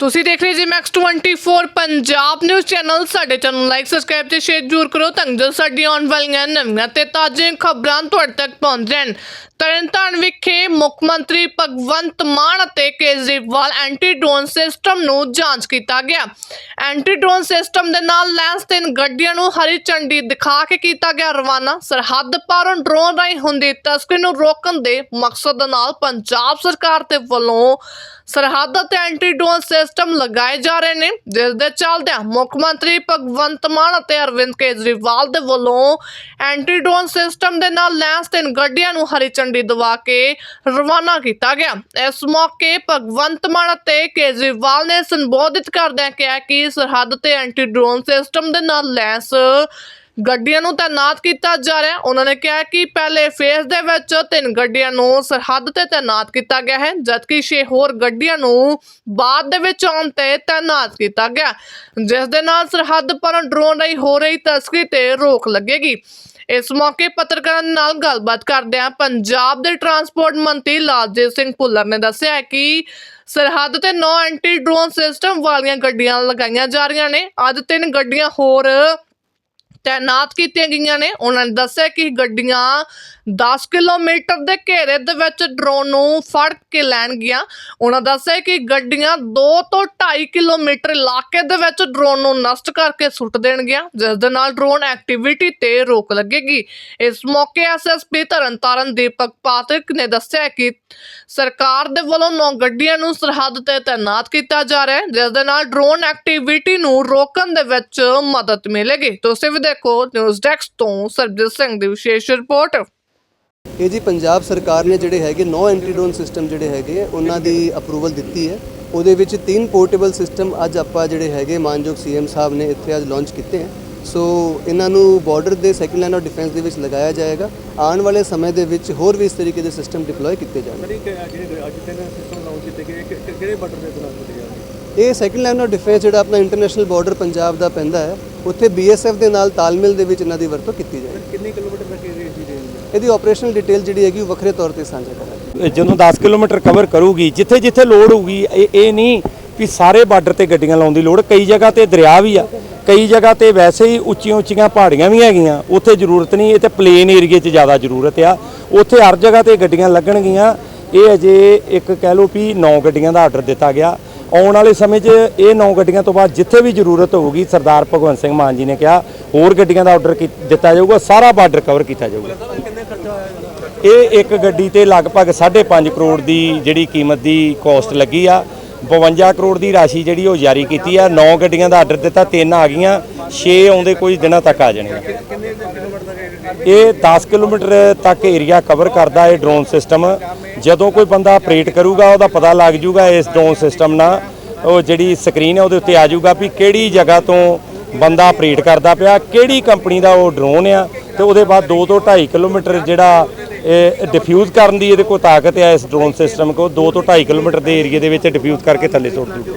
ਤੁਸੀਂ ਦੇਖ ਰਹੇ ਜੀ ਮੈਕਸ 24 ਪੰਜਾਬ ਨਿਊਜ਼ ਚੈਨਲ ਸਾਡੇ ਚੈਨਲ ਲਾਈਕ ਸਬਸਕ੍ਰਾਈਬ ਤੇ ਸ਼ੇਅਰ ਜ਼ਰੂਰ ਕਰੋ ਤਾਂ ਜੋ ਸਾਡੀਆਂ ਆਉਣ ਵਾਲੀਆਂ ਨਵੀਆਂ ਤੇ ਤਾਜ਼ੀਆਂ ਖਬਰਾਂ ਤੁਹਾਡੇ ਤੱਕ ਪਹੁੰਚ ਜਾਣ। ਤਰਨਤਾਰਨ ਵਿਖੇ ਮੁੱਖ ਮੰਤਰੀ ਭਗਵੰਤ ਮਾਨ ਅਤੇ ਕੇਜਰੀਵਾਲ ਐਂਟੀ ਡਰੋਨ ਸਿਸਟਮ ਨੂੰ ਜਾਂਚ ਕੀਤਾ ਗਿਆ। ਐਂਟੀ ਡਰੋਨ ਸਿਸਟਮ ਦੇ ਨਾਲ ਲੈਂਸ ਤਿੰਨ ਗੱਡੀਆਂ ਨੂੰ ਹਰੀ ਝੰਡੀ ਦਿਖਾ ਕੇ ਕੀਤਾ ਗਿਆ ਰਵਾਨਾ। ਸਰਹੱਦ ਪਾਰੋਂ ਡਰੋਨ ਰਾਹੀਂ ਹੁੰਦੀ ਤਸਕਰੀ ਨੂੰ ਰੋਕਣ ਦੇ ਮਕਸਦ ਨਾਲ ਪੰਜਾਬ ਸਰਕਾਰ ਦੇ ਵੱਲੋਂ ਸਰਹੱਦ ਤੇ ਐਂਟੀ ਡਰੋਨ ਸਿਸਟਮ ਲਗਾਏ ਜਾ ਰਹੇ ਨੇ, ਜਿਸ ਦੇ ਚੱਲਦਿਆਂ ਮੁੱਖ ਮੰਤਰੀ ਭਗਵੰਤ ਮਾਨ ਅਤੇ ਅਰਵਿੰਦ ਕੇਜਰੀਵਾਲ ਦੇ ਵੱਲੋਂ ਐਂਟੀ ਡਰੋਨ ਸਿਸਟਮ ਦੇ ਨਾਲ ਲੈਂਸ ਤਿੰਨ ਗੱਡੀਆਂ ਨੂੰ ਹਰੀ ਝੰਡੀ ਦਵਾ ਕੇ ਰਵਾਨਾ ਕੀਤਾ ਗਿਆ। ਇਸ ਮੌਕੇ ਭਗਵੰਤ ਮਾਨ ਅਤੇ ਕੇਜਰੀਵਾਲ ਨੇ ਸੰਬੋਧਿਤ ਕਰਦਿਆਂ ਕਿਹਾ ਕਿ ਸਰਹੱਦ ਤੇ ਐਂਟੀ ਡਰੋਨ ਸਿਸਟਮ ਦੇ ਨਾਲ ਲੈਂਸ ਗੱਡੀਆਂ ਨੂੰ ਤਾਇਨਾਤ ਕੀਤਾ ਜਾ ਰਿਹਾ ਹੈ। ਉਹਨਾਂ ਨੇ ਕਿਹਾ ਕਿ ਪਹਿਲੇ ਫੇਜ਼ ਦੇ ਵਿੱਚ ਤਿੰਨ ਗੱਡੀਆਂ ਨੂੰ ਸਰਹੱਦ ਤੇ ਤਾਇਨਾਤ ਕੀਤਾ ਗਿਆ ਹੈ, ਜਦਕਿ ਛੇ ਹੋਰ ਗੱਡੀਆਂ ਨੂੰ ਬਾਅਦ ਦੇ ਵਿੱਚ ਆਉਣ ਤੇ ਤਾਇਨਾਤ ਕੀਤਾ ਗਿਆ। ਜਿਸ ਦੇ ਨਾਲ ਸਰਹੱਦ ਪਰ ਡਰੋਨ ਰਾਹੀਂ ਹੋ ਰਹੀ ਤਸਕਰੀ ਤੇ ਰੋਕ ਲੱਗੇਗੀ। ਇਸ ਮੌਕੇ ਪੱਤਰਕਾਰਾਂ ਨਾਲ ਗੱਲਬਾਤ ਕਰਦਿਆਂ ਪੰਜਾਬ ਦੇ ਟਰਾਂਸਪੋਰਟ ਮੰਤਰੀ ਲਾਲਜੀਤ ਸਿੰਘ ਭੁੱਲਰ ਨੇ ਦੱਸਿਆ ਹੈ ਕਿ ਸਰਹੱਦ ਤੇ ਨੌ ਐਂਟੀ ਡਰੋਨ ਸਿਸਟਮ ਵਾਲੀਆਂ ਗੱਡੀਆਂ ਲਗਾਈਆਂ ਜਾ ਰਹੀਆਂ ਨੇ। ਅੱਜ ਤਿੰਨ ਗੱਡੀਆਂ ਹੋਰ ਤੈਨਾਤ ਕੀਤੀਆਂ ਗਈਆਂ ਨੇ। ਉਹਨਾਂ ਨੇ ਦੱਸਿਆ ਕਿ ਗੱਡੀਆਂ 10 ਕਿਲੋਮੀਟਰ ਦੇ ਘੇਰੇ ਦੇ ਵਿੱਚ ਡਰੋਨ ਨੂੰ ਫੜ ਕੇ ਲੈਣਗੀਆਂ ਉਹਨਾਂ ਦੱਸਿਆ ਕਿ ਗੱਡੀਆਂ 2 ਤੋਂ 2.5 ਕਿਲੋਮੀਟਰ ਇਲਾਕੇ ਦੇ ਵਿੱਚ ਡਰੋਨ ਨੂੰ ਨਸ਼ਟ ਕਰਕੇ ਸੁੱਟ ਦੇਣਗੀਆਂ ਜਿਸ ਦੇ ਨਾਲ ਡਰੋਨ ਐਕਟੀਵਿਟੀ ਤੇ ਰੋਕ ਲੱਗੇਗੀ। ਇਸ ਮੌਕੇ ਐਸਐਸਪੀ ਤਰਨਤਾਰਨ ਦੀਪਕ ਪਾਤਕ ਨੇ ਦੱਸਿਆ ਕਿ ਸਰਕਾਰ ਦੇ ਵੱਲੋਂ ਨੌ ਗੱਡੀਆਂ ਨੂੰ ਸਰਹੱਦ ਤੇ ਤਾਇਨਾਤ ਕੀਤਾ ਜਾ ਰਿਹਾ ਹੈ, ਜਿਸ ਦੇ ਨਾਲ ਡਰੋਨ ਐਕਟੀਵਿਟੀ ਨੂੰ ਰੋਕਣ ਦੇ ਵਿੱਚ ਮਦਦ ਮਿਲੇਗੀ। ਤੁਸੀਂ ਵੀ ਦੇਖੋ ਨਿਊਜ਼ ਡੈਸਕ ਤੋਂ ਸਰਬਜੀਤ ਸਿੰਘ ਦੀ ਵਿਸ਼ੇਸ਼ ਰਿਪੋਰਟ। ਇਹ ਜੀ ਪੰਜਾਬ ਸਰਕਾਰ ਨੇ ਜਿਹੜੇ ਹੈਗੇ ਨੋ ਐਂਟੀ ਡਰੋਨ ਸਿਸਟਮ ਜਿਹੜੇ ਹੈਗੇ ਉਹਨਾਂ ਦੀ ਅਪਰੂਵਲ ਦਿੱਤੀ ਹੈ। ਉਹਦੇ ਵਿੱਚ ਤਿੰਨ ਪੋਰਟੇਬਲ ਸਿਸਟਮ ਅੱਜ ਆਪਾਂ ਜਿਹੜੇ ਹੈਗੇ ਮਾਨਯੋਗ ਸੀਐਮ ਸਾਹਿਬ ਨੇ ਇੱਥੇ ਅੱਜ ਲਾਂਚ ਕੀਤੇ ਹੈ ਸੋ ਇਹਨਾਂ ਨੂੰ ਬਾਰਡਰ ਦੇ ਸੈਕੰਡ ਲਾਈਨ ਆਫ ਡਿਫੈਂਸ ਦੇ ਵਿੱਚ ਲਗਾਇਆ ਜਾਏਗਾ। ਆਉਣ ਵਾਲੇ ਸਮੇਂ ਦੇ ਵਿੱਚ ਹੋਰ ਵੀ ਇਸ ਤਰੀਕੇ ਦੇ ਸਿਸਟਮ ਡਿਪਲੋਏ ਕੀਤੇ ਜਾਣਗੇ। ਜਿਹੜੇ ਅੱਜ ਤਿੰਨ ਸਿਸਟਮ ਲਾਂਚ ਕੀਤੇ ਗਏ ਕਿਹੜੇ ਬਾਰਡਰ ਦੇ ਖਿਲਾਫ ਕੀਤੇ ਜਾਣਗੇ? ਇਹ ਸੈਕੰਡ ਲਾਈਨ ਆਫ ਡਿਫੈਂਸ ਜਿਹੜਾ ਆਪਣਾ ਇੰਟਰਨੈਸ਼ਨਲ ਬਾਰਡਰ ਪੰਜਾਬ ਦਾ ਪੈਂਦਾ ਹੈ ਉੱਥੇ ਬੀਐਸਐਫ ਦੇ ਨਾਲ ਤਾਲਮੇਲ ਦੇ ਵਿੱਚ ਇਹਨਾਂ ਦੀ ਵਰਤੋਂ ਕੀਤੀ ਜਾਏਗੀ। ਕਿੰਨੇ ਕਿਲੋਮੀਟਰ ਤੱਕ ਇਹ ਰੇਂਜ ਦੀ ਰੇਂਜ ਹੈ? ਇਹਦੀ ਆਪਰੇਸ਼ਨਲ ਡਿਟੇਲ ਜਿਹੜੀ ਹੈਗੀ ਉਹ ਵੱਖਰੇ ਤੌਰ ਤੇ ਸਾਂਝਾ ਕਰਾਂਗੇ। ਜਦੋਂ 10 ਕਿਲੋਮੀਟਰ ਕਵਰ ਕਰੂਗੀ ਜਿੱਥੇ ਜਿੱਥੇ ਲੋਡ ਹੋਊਗੀ ਇਹ ਇਹ ਨਹੀਂ ਵੀ ਸਾਰੇ ਬਾਰਡਰ ਤੇ ਗੱਡੀਆਂ ਲਾਉਣ ਦੀ ਲੋੜ ਕਈ ਜਗ੍ਹਾ ਤੇ ਦਰਿਆ ਵੀ ਆ ਕਈ ਜਗ੍ਹਾ ਤੇ ਵੈਸੇ ਹੀ ਉੱਚੀਆਂ ਉੱਚੀਆਂ ਪਹਾੜੀਆਂ ਵੀ ਹੈਗੀਆਂ ਉੱਥੇ ਜ਼ਰੂਰਤ ਨਹੀਂ ਇਹ ਤੇ ਪਲੇਨ ਏਰੀਏ 'ਚ ਜ਼ਿਆਦਾ ਜ਼ਰੂਰਤ ਆ। ਉੱਥੇ ਹਰ ਜਗ੍ਹਾ ਤੇ ਗੱਡੀਆਂ ਲੱਗਣਗੀਆਂ ਇਹ ਅਜੇ ਇੱਕ ਕਹਿ ਲਓ ਵੀ 9 ਗੱਡੀਆਂ ਦਾ ਆਰਡਰ ਦਿੱਤਾ ਗਿਆ। ਆਉਣ ਵਾਲੇ ਸਮੇਂ 'ਚ ਇਹ ਨੌ ਗੱਡੀਆਂ ਤੋਂ ਬਾਅਦ ਜਿੱਥੇ ਵੀ ਜ਼ਰੂਰਤ ਹੋਊਗੀ, ਸਰਦਾਰ ਭਗਵੰਤ ਸਿੰਘ ਮਾਨ ਜੀ ਨੇ ਕਿਹਾ, ਹੋਰ ਗੱਡੀਆਂ ਦਾ ਆਰਡਰ ਦਿੱਤਾ ਜਾਊਗਾ, ਸਾਰਾ ਬਾਰਡਰ ਕਵਰ ਕੀਤਾ ਜਾਊਗਾ। ਇਹ ਇੱਕ ਗੱਡੀ ਤੇ ਲਗਭਗ 5.5 ਕਰੋੜ ਦੀ ਜਿਹੜੀ ਕੀਮਤ ਦੀ ਕੋਸਟ ਲੱਗੀ ਆ 52 ਕਰੋੜ ਦੀ ਰਾਸ਼ੀ ਜਿਹੜੀ ਉਹ ਜਾਰੀ ਕੀਤੀ ਆ। 9 ਗੱਡੀਆਂ ਦਾ ਆਰਡਰ ਦਿੱਤਾ ਤਿੰਨ ਆ ਗਈਆਂ। 6 ਆਉਂਦੇ ਕੁਝ ਦਿਨਾਂ ਤੱਕ ਆ ਜਾਣਗੀਆਂ ਤੱਕ ਇਹ ਇਹ 10 ਕਿਲੋਮੀਟਰ ਤੱਕ ਏਰੀਆ ਕਵਰ ਕਰਦਾ ਇਹ ਡਰੋਨ ਸਿਸਟਮ ਜਦੋਂ ਕੋਈ ਬੰਦਾ ਆਪਰੇਟ ਕਰੂਗਾ ਉਹਦਾ ਪਤਾ ਲੱਗ ਜੂਗਾ ਇਸ ਡਰੋਨ ਸਿਸਟਮ ਨਾਲ। ਉਹ ਜਿਹੜੀ ਸਕਰੀਨ ਹੈ ਉਹਦੇ ਉੱਤੇ ਆ ਜਾਊਗਾ ਵੀ ਕਿਹੜੀ ਜਗ੍ਹਾ ਤੋਂ ਬੰਦਾ ਆਪਰੇਟ ਕਰਦਾ ਪਿਆ, ਕਿਹੜੀ ਕੰਪਨੀ ਦਾ ਉਹ ਡਰੋਨ ਆ ਤੇ ਉਹਦੇ ਬਾਅਦ 2 ਤੋਂ 2.5 ਕਿਲੋਮੀਟਰ ਜਿਹੜਾ ਇਹ ਡਿਫਿਊਜ਼ ਕਰਨ ਦੀ ਇਹਦੇ ਕੋਲ ਤਾਕਤ ਆ ਇਸ ਡਰੋਨ ਸਿਸਟਮ ਕੋ 2 ਤੋਂ 2.5 ਕਿਲੋਮੀਟਰ ਦੇ ਏਰੀਆ ਦੇ ਵਿੱਚ ਡਿਫਿਊਜ਼ ਕਰਕੇ ਥੱਲੇ ਸੁੱਟ ਦੂ।